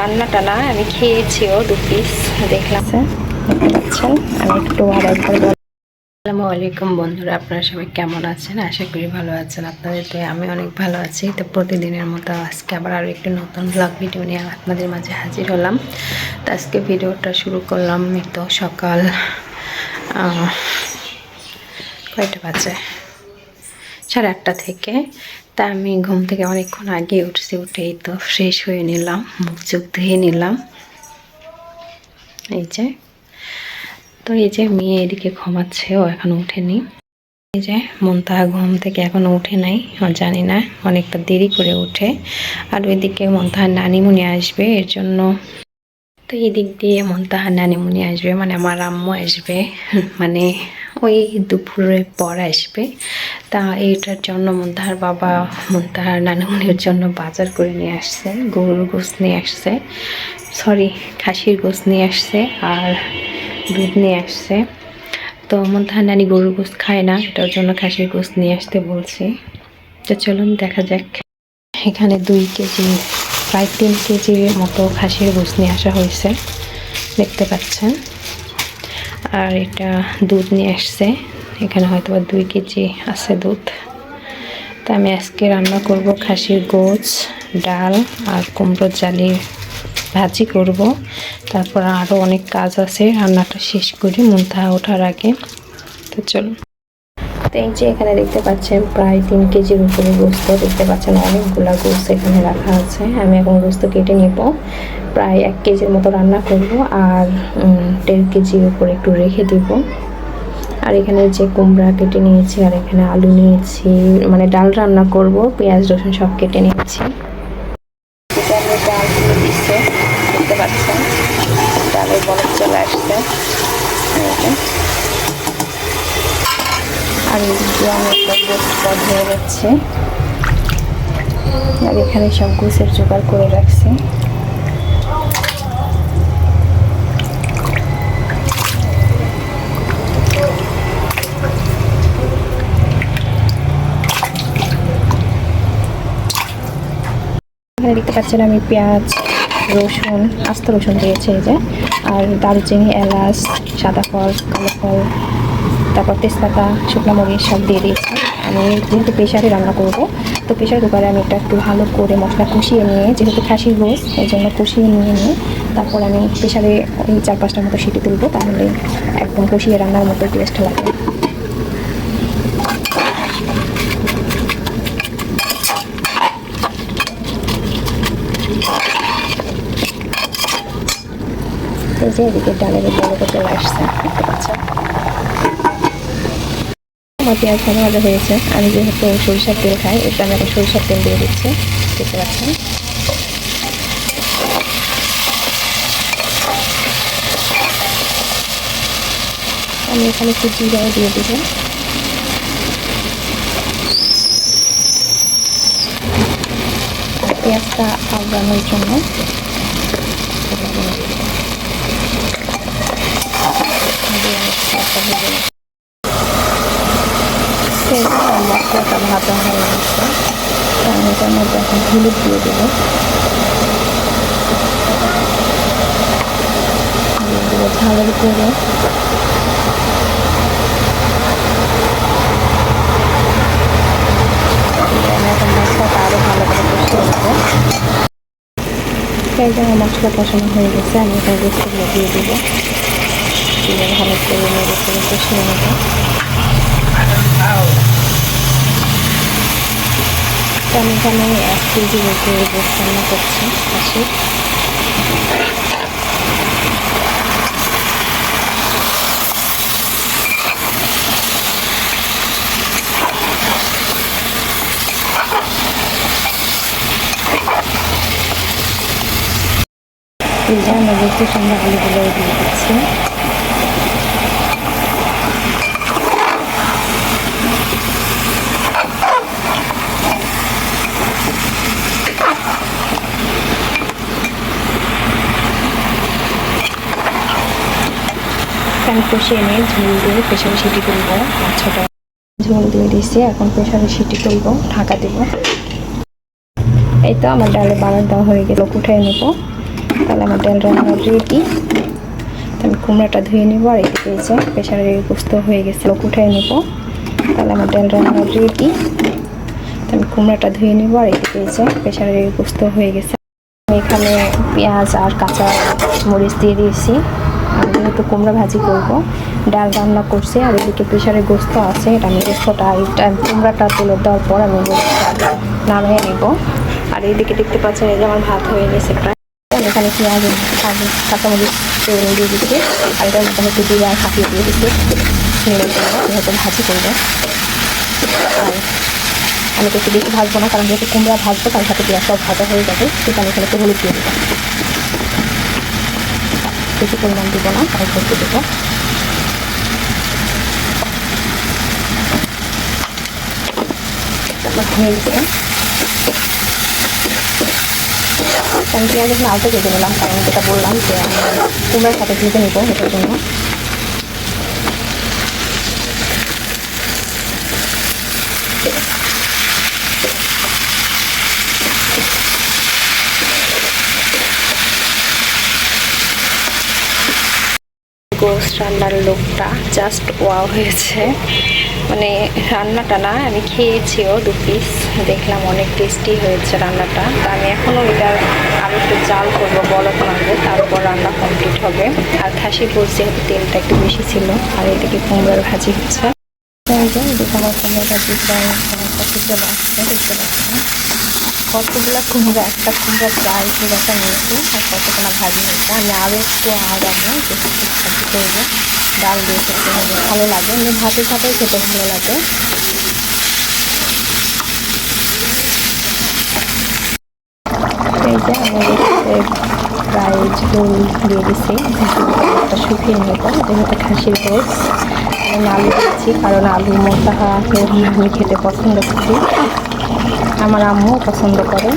রান্নাটা না আমি খেয়েছিও দু পিস দেখলাম। দেখতে পাচ্ছেন আমি একটু আর একবার আসসালামু আলাইকুম বন্ধুরা আপনারা সবাই কেমন আছেন? আশা করি ভালো আছেন। আপনাদের তো আমি অনেক ভালো আছি। তো প্রতিদিনের মতো আজকে আবার আরও একটি নতুন ব্লগ ভিডিও নিয়ে আপনাদের মাঝে হাজির হলাম। তো আজকে ভিডিওটা শুরু করলাম তো সকাল কয়টা বাজে? সাড়ে আটটা থেকে। তা আমি ঘুম থেকে অনেকক্ষণ আগে উঠছি, উঠেই তো ফ্রেশ হয়ে নিলাম, মুখ চোখ ধুয়ে নিলাম। এই যে, তো এই যে মেয়ে এদিকে ঘুমাচ্ছে ও এখনও উঠেনি। এই যে মন্তাহা ঘুম থেকে এখনও উঠে নাই জানি না, অনেকটা দেরি করে উঠে। আর ওইদিকে মন্তাহার নানিমুনি আসবে, এর জন্য তো এই দিক দিয়ে মন্তাহার নানিমুনি আসবে মানে আমার আম্মু আসবে মানে ওই দুপুরের পর আসবে। তা এটার জন্য মন্তাহার বাবা, মন্তাহার নানিমুনির জন্য বাজার করে নিয়ে আসছে, গরুর গোস নিয়ে আসছে সরি খাসির গোস নিয়ে আসছে আর দুধ নিয়ে আসছে। তো মন্তাহার নানি গরুর গোস খায় না এটার জন্য খাসির গোস নিয়ে আসতে বলছি। তো চলুন দেখা যাক। এখানে দুই কেজি, প্রায় তিন কেজির মতো খাসির গোস নিয়ে আসা হয়েছে। দেখতে পাচ্ছেন। আর এটা দুধ নিয়ে আসছে এখানে হয়তো বা দুই কেজি আছে দুধ। তা আমি আজকে রান্না করব খাসির গোছ, ডাল আর কুমড়ো জালি ভাজি করব। তারপর আরও অনেক কাজ আছে, রান্নাটা শেষ করি মুন্তাহা ওঠার আগে। তো চলুন। তো এই যে এখানে দেখতে পাচ্ছেন, প্রায় তিন কেজির উপরে গোস্ত দেখতে পাচ্ছেন, অনেকগুলা গোস্ত এখানে রাখা আছে। আমি এখন গোস্ত কেটে নিব। প্রায় এক কেজির মতো রান্না করব আর দেড় কেজির উপরে একটু রেখে দিব। আর এখানে যে কুমড়া কেটে নিয়েছি আর এখানে আলু নিয়েছি মানে ডাল রান্না করব, পেঁয়াজ, রসুন সব কেটে নিয়েছি। দিচ্ছে দেখতে পাচ্ছেন চলে আসছে। আর এদিকে একটা গোস্ত ধরে যাচ্ছে। আর এখানে সব গোছের জোগাড় করে রাখছি। এখানে দেখতে পাচ্ছেন আমি পেঁয়াজ, রসুন, আস্ত রসুন দিয়েছি এই যে। আর দারুচিনি, এলাচ, সাদা ফল, কালো ফল। তারপর তেজপাতা, শুকনো মরিচ সব দিয়ে দিয়েছি। আমি যেহেতু প্রেশারে রান্না করব, তো প্রেশার কুকারে আমি এটা একটু ভালো করে মশলা কষিয়ে নিয়ে, যেহেতু খাসির রোজ এই জন্য কষিয়ে নিয়ে নিয়ে তারপর আমি প্রেশারে ওই চার পাঁচটার মতো সিটি তুলবো, তাহলে একদম কষিয়ে রান্নার মতো টেস্ট লাগবে যে এদিকে ডালের বড় চলে আসছে, দেখতে পাচ্ছেন? আমার পেঁয়াজ ভালো ভাজা হয়েছে। আমি যেহেতু সরিষার তেল খাই এটা আমি এখন সরিষার তেল দিয়ে দিচ্ছি। দেখতে পাচ্ছেন? আমি এখানে একটু জিরাও দিয়ে আর পেঁয়াজটা আগানোর জন্য আমার মশলাটা ভাজা হয়ে গেছে আমি মধ্যে এখন হলুদ দিয়ে দেবো ভালো করে এই যে মশলা কষানো হয়ে গেছে আমি এটা দিয়ে দেবো ভালো করে নেড়ে করে কষিয়ে নেব। তো আমি এখানে এক উপরে গোস রান্না করছি খাসির এই যে আমরা গোস্তের সঙ্গে আলুগুলো দিয়ে দিচ্ছি আমি কষিয়ে নিয়ে ঝোল দিয়ে প্রেশারে সিটি করব মাছটা ঝোল দিয়ে দিয়েছি, এখন প্রেশারে সিটি করব ঢাকা দেবো। এই তো আমার ডালে বানার দেওয়া হয়ে গেল উঠে নেব। তাহলে আমার ডাল রান্না রেডি আমি কুমড়াটা ধুয়ে নেব, আর এদিকে যে প্রেশারের গোস্ত হয়ে গেছে, লোক উঠাই নেব। তাহলে আমার ডাল রান্না রেডি আমি কুমড়াটা ধুয়ে নেব, আর এদিকে যে প্রেশারের গোস্ত হয়ে গেছে। আমি এখানে পেঁয়াজ আর কাঁচা মরিচ দিয়ে দিয়েছি। আমি যেহেতু কুমড়া ভাজি করব। ডাল রান্না করছি, আর এদিকে প্রেশারে গোস্ত আছে, এটা আমি গোস্তটা এটা কুমড়াটা তুলে দেওয়ার পর আমি গোস্তটা নামিয়ে নেব। আর এইদিকে দেখতে পাচ্ছেন, এই যে আমার ভাত হয়ে গেছে প্রায়। এখানে পেঁয়াজ কাঁচামরিচ তেল দিয়ে দিচ্ছি, আর মধ্যে একটু দিয়ে আর কাটিয়ে দিয়ে দিচ্ছি। নেড়ে দেবো যেহেতু ভাজি করব। আর আমি তো একটু বেশি ভাজবো না, কারণ যেহেতু কুমড়া ভাজবো, তার সাথে পেঁয়াজ সব ভাজা হয়ে যাবে, সেটা আমি এখানে একটু হলুদ দিয়ে দেবো বেশি পরিমাণ দিব না, তাই করতে দেবো। আমি পেঁয়াজ এখানে আলতো কেটে নিলাম, কারণ যেটা বললাম যে আমি কুমড়ার সাথে ভেজে নেব এটার জন্য। গোস্ত রান্নার লোকটা জাস্ট ওয়াও হয়েছে। মানে রান্নাটা না, আমি খেয়েছিও দু পিস দেখলাম অনেক টেস্টি হয়েছে রান্নাটা। তা আমি এখনও এটার আরও একটু জাল করব, বলক মারবো, তারপর রান্না কমপ্লিট হবে। আর খাসি যেহেতু তেলটা একটু বেশি ছিল, আর এদিকে কুমড়োর ভাজি হচ্ছে। এদিকে ভাজি প্রায় দেখতে পাচ্ছেন কতগুলো কুমড়া, একটা কুমড়া প্রায় পুরোটা নিয়েছি, আর কতগুলো ভাজি হয়েছে আমি আরও একটু আগাবো ভাজি করব ডাল দিয়ে খেতে হবে, ভালো লাগে। এমনি ভাতের সাথেও খেতে ভালো লাগে। এই যে আমি প্রায় ঝোল দিয়ে দিছি। একটা শুকিয়ে নেব যেহেতু খাসির গোস আমি আলু দিচ্ছি, কারণ আলু মোটা আমি খেতে পছন্দ করি। আমার আম্মু পছন্দ করে।